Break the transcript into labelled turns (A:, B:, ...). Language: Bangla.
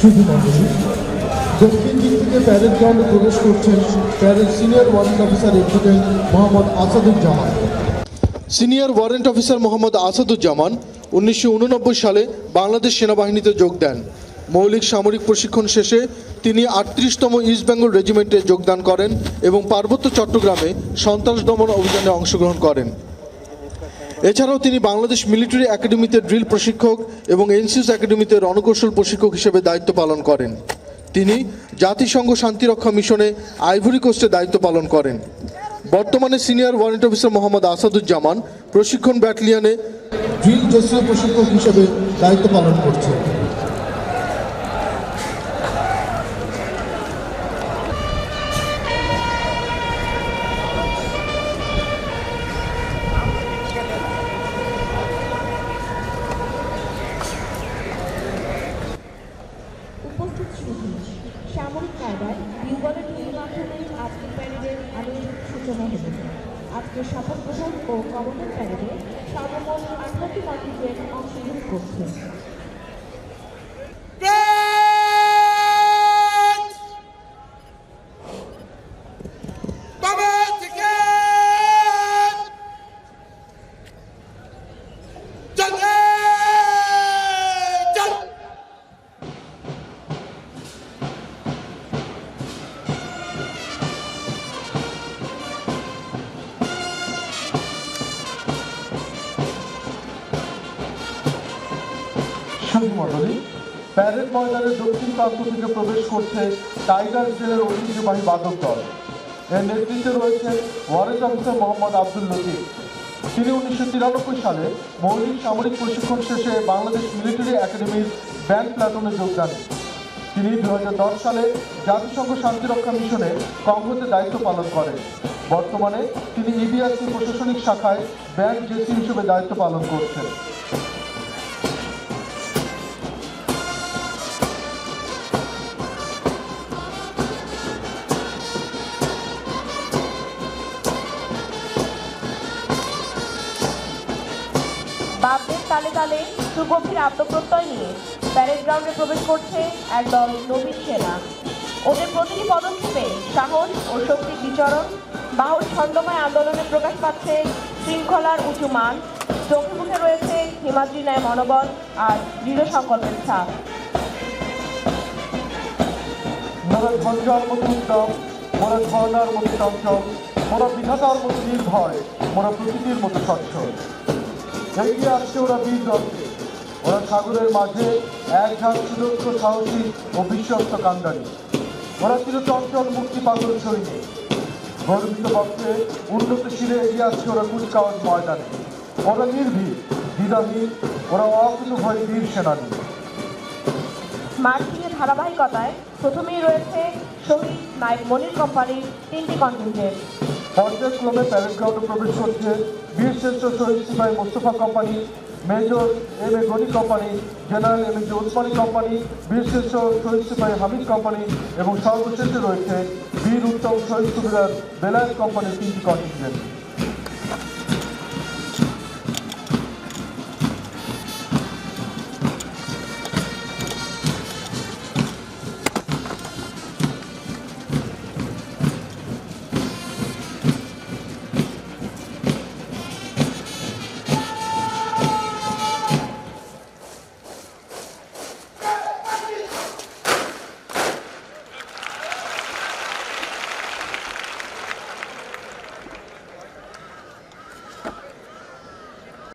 A: সুধীমণ্ডলী দক্ষিণ দিক থেকে প্যারেড গ্রাউন্ডে প্রবেশ করছেন parade senior warrant officer advocate Mohammad Asaduzzaman
B: senior warrant officer Mohammad Asaduzzaman উনিশশো সালে বাংলাদেশ সেনাবাহিনীতে যোগ দেন মৌলিক সামরিক প্রশিক্ষণ শেষে তিনি আটত্রিশতম ইস্ট বেঙ্গল রেজিমেন্টে যোগদান করেন এবং পার্বত্য চট্টগ্রামে সন্ত্রাস দমন অভিযানে অংশগ্রহণ করেন এছাড়াও তিনি বাংলাদেশ মিলিটারি একাডেমিতে ড্রিল প্রশিক্ষক এবং এনসিএস একাডেমিতে রণকৌশল প্রশিক্ষক হিসেবে দায়িত্ব পালন করেন তিনি জাতিসংঘ শান্তিরক্ষা মিশনে আইভরি কোস্টে দায়িত্ব পালন করেন বর্তমানে senior warrant officer Mohammad Asaduzzaman প্রশিক্ষণ ব্যাটালিয়নে ড্রিল জোসের প্রশিক্ষক হিসেবে দায়িত্ব পালন করছেন
C: মাধ্যমে আজকের সূচনা শপথ গ্রহণ ও গভর্নমেন্ট প্যারেডে সর্বমোট আঠারোটি কমিটির অংশগ্রহণ করছে
D: প্রশাসনিক মণ্ডলী প্যারেড ময়দানের দক্ষিণ প্রান্ত থেকে প্রবেশ করছে টাইগার জেলের ঐতিহ্যবাহী বাদক দল এর নেতৃত্বে রয়েছে ওয়ারেন্ট অফিসার মোহাম্মদ আব্দুল লতিফ তিনি উনিশশো তিরানব্বই সালে মৌলিক সামরিক প্রশিক্ষণ শেষে বাংলাদেশ মিলিটারি একাডেমির ব্যান্ড প্ল্যাটনে যোগদান তিনি দু সালে জাতিসংঘ শান্তিরক্ষা মিশনে কংগ্রেসে দায়িত্ব পালন করেন বর্তমানে তিনি ইবিআরসি প্রশাসনিক শাখায় ব্যাংক জেসি হিসেবে দায়িত্ব পালন করছেন
E: বাপদের তালে তালে সুগভীর আত্মপ্রত্যয় নিয়ে প্যারেড গ্রাউন্ডে প্রবেশ করছে একদল নবীন সেনা ওদের প্রতিটি পদক্ষেপে সাহস ও শক্তির বিচরণ বাহুর ছন্দময় আন্দোলনে প্রকাশ পাচ্ছে শৃঙ্খলার উঁচু মান চোখে মুখে রয়েছে হিমাদ্রি ন্যায় মনোবল আর দৃঢ় সংকল্পের ছাপ
F: মোদের মতো ঝর্ণার মতো চঞ্চল মোরা বিধাতার মতো নির্ভয় মোরা প্রকৃতির মতো স্বচ্ছ এগিয়ে আসছে ওরা বীর দলকে ওরা সাগরের মাঝে এক ঝাঁক সুদক্ষ সাহসী ও বিশ্বস্ত কাণ্ডারী ওরা ছিল চঞ্চল মুক্তি পাগল সৈনিক গর্বিত পক্ষে উন্নত শিরে এগিয়ে আসছে ওরা কুচকাওয়াজ ময়দানে ওরা নির্ভীক দ্বিধাহীন ওরা অকুত ভয় বীর সেনানী
G: মার্কিনের ধারাবাহিকতায় প্রথমেই রয়েছে শহীদ নাইক মনির কোম্পানির তিনটি কন্টিনজেন্ট
H: ক্রমে প্যারেড গ্রাউন্ডে প্রবেশ করছে Birshreshtho Shaheed Sipahi Mostafa company major M A Gani company general M A G Osmani company Birshreshtho Shaheed সিপাহী হামিদ কোম্পানি এবং সর্বশেষে রয়েছে বীর উত্তম শহীদ সুবিধার বেলায়েত কোম্পানির তিনটি কন্টিনজেন্ট